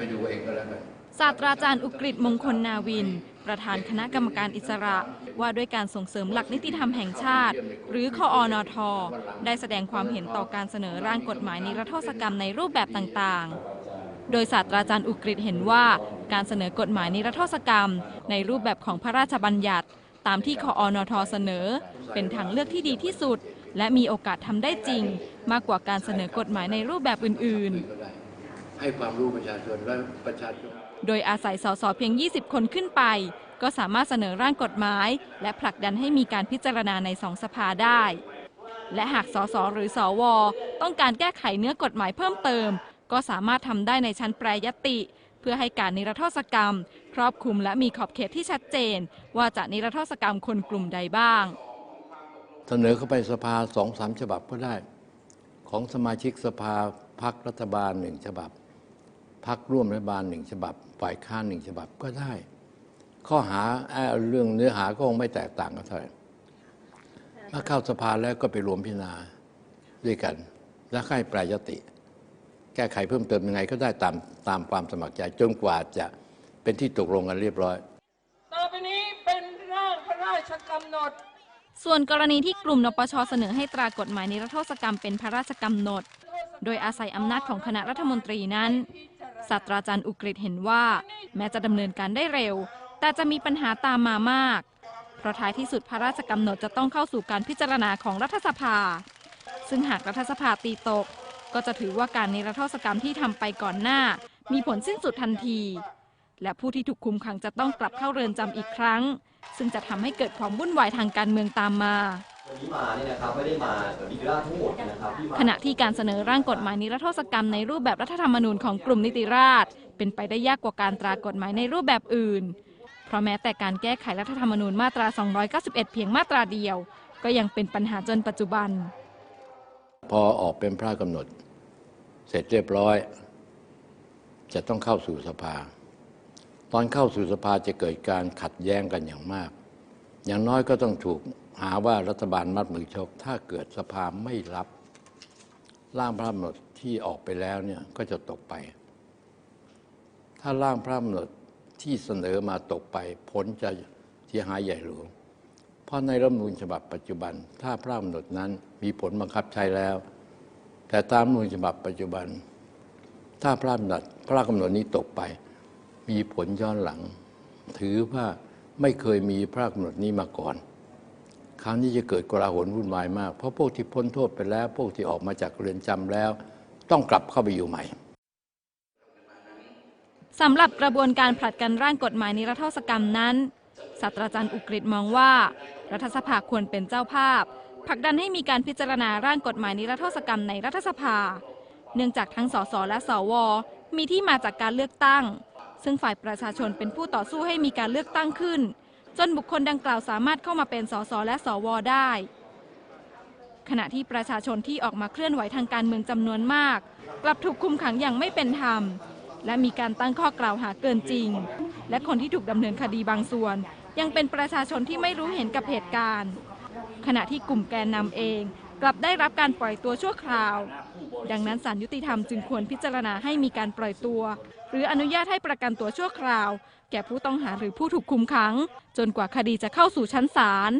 ไปดูเองก็แล้วกันศาสตราจารย์อุกฤษมงคลนาวิน ประธานคณะกรรมการอิสระ ว่าด้วยการส่งเสริมหลักนิติธรรมแห่งชาติ หรือคออนท ได้แสดงความเห็นต่อการเสนอร่างกฎหมายนิรโทษกรรมในรูปแบบต่างๆ โดยศาสตราจารย์อุกฤษเห็นว่า การเสนอกฎหมายนิรโทษกรรม ในรูปแบบของพระราชบัญญัติ ตามที่คออนท เสนอ เป็นทางเลือกที่ดีที่สุด และมีโอกาสทำได้จริง มากกว่าการเสนอกฎหมายในรูปแบบอื่นๆ ให้ความรู้ประชาชนและประชาชน โดยอาศัยสสเพียง 20 คนขึ้นไป ก็สามารถเสนอร่างกฎหมาย และผลักดันให้มีการพิจารณาในสองสภาได้ และหากสสหรือสว ต้องการแก้ไขเนื้อกฎหมายเพิ่มเติม ก็สามารถทำได้ในชั้นแปรยติ เพื่อให้การนิรโทษกรรม ครอบคลุมและมีขอบเขตที่ชัดเจน ว่าจะนิรโทษกรรมคนกลุ่มใดบ้าง เสนอเข้าไปสภาสองสามฉบับก็ได้ ของสมาชิกสภาพักรัฐบาลหนึ่งฉบับ พักร่วมรัฐบาลหนึ่งฉบับ ฝ่ายค้านหนึ่งฉบับก็ได้ ข้อหาเอ่อเรื่องเนื้อหาก็คงไม่แตกต่างกันเท่าไหร่ถ้าเข้าสภาแล้วก็ไปรวมพิจารณาด้วยกัน แล้วให้แปรยติ แก้ไขเพิ่มเติมยังไงก็ได้ตามตามความสมัครใจจนกว่าจะเป็นที่ตกลงกันเรียบร้อย ต่อไปนี้เป็นร่างพระราชกำหนด ส่วนกรณีที่กลุ่มนปชเสนอให้ตรากฎหมายนิรโทษกรรมเป็นพระราชกำหนด โดยอาศัยอำนาจของคณะรัฐมนตรีนั้น ศาสตราจารย์อุกฤษเห็นว่า แม้จะดำเนินการได้เร็ว แต่จะมีปัญหาตามมามาก เพราะท้ายที่สุดพระราชกำหนดจะต้องเข้าสู่การพิจารณาของรัฐสภา ซึ่งหากรัฐสภาตีตก ก็จะถือว่าการนิรโทษกรรมที่ทำไปก่อนหน้า มีผลสิ้นสุดทันที และผู้ที่ถูกคุมขังจะต้องกลับเข้าเรือนจำอีกครั้ง ซึ่งจะทำให้เกิดความวุ่นวายทางการเมืองตามมาวันนี้มาเนี่ยนะครับไม่ได้มากับนิติราชทั้งหมดนะครับที่มาขณะที่การเสนอร่างกฎหมายนิรโทษกรรมในรูปแบบรัฐธรรมนูญของกลุ่มนิติราษฎร์เป็นไปได้ยากกว่าการตรากฎหมายในรูปแบบอื่น เพราะแม้แต่การแก้ไขรัฐธรรมนูญมาตรา 291 เพียงมาตราเดียว ก็ยังเป็นปัญหาจนปัจจุบัน พอออกเป็นพระกำหนด เสร็จเรียบร้อย จะต้องเข้าสู่สภา ตอนเข้าสู่สภาจะเกิดการขัดแย้งกันอย่างมาก อย่างน้อยก็ต้องถูกหาว่ารัฐบาลมัดมือชก ถ้าเกิดสภาไม่รับร่างพระกำหนดที่ออกไปแล้วเนี่ยก็จะตกไป ถ้าร่างพระกำหนดที่เสนอมาตกไป ผลจะเสียหายใหญ่หลวง เพราะในรัฐมนูญฉบับปัจจุบัน ถ้าพระกำหนดนั้นมีผลบังคับใช้แล้ว แต่ตามรัฐมนูญฉบับปัจจุบัน ถ้าพระกำหนดพระราชกำหนดนี้ตกไป มีผลย้อนหลัง ถือว่า ไม่เคยมีพระกำหนดนี้มาก่อน คราวนี้จะเกิดกลาหลวุ่นวายมาก เพราะพวกที่พ้นโทษไปแล้ว พวกที่ออกมาจากเรือนจำแล้ว ต้องกลับเข้าไปอยู่ใหม่สำหรับกระบวนการผลัดกันร่างกฎหมายนิรโทษกรรมนั้นศาสตราจารย์อุกฤษมองว่า รัฐสภาควรเป็นเจ้าภาพผลักดันให้มีการพิจารณาร่างกฎหมายนิรโทษกรรมในรัฐสภา เนื่องจากทั้งสสและสวมีที่มาจากการเลือกตั้ง ซึ่งฝ่ายประชาชนเป็นผู้ต่อสู้ให้มีการเลือกตั้งขึ้น จนบุคคลดังกล่าวสามารถเข้ามาเป็นสสและสวได้ ขณะที่ประชาชนที่ออกมาเคลื่อนไหวทางการเมืองจำนวนมาก กลับถูกคุมขังอย่างไม่เป็นธรรม และมีการตั้งข้อกล่าวหาเกินจริง และคนที่ถูกดำเนินคดีบางส่วน ยังเป็นประชาชนที่ไม่รู้เห็นกับเหตุการณ์ ขณะที่กลุ่มแกนนำเองกลับได้รับการปล่อยตัวชั่วคราว ดังนั้นศาลยุติธรรมจึงควรพิจารณาให้มีการปล่อยตัว หรืออนุญาตให้ประกันตัวชั่วคราว แก่ผู้ต้องหาหรือผู้ถูกคุมขัง จนกว่าคดีจะเข้าสู่ชั้นศาล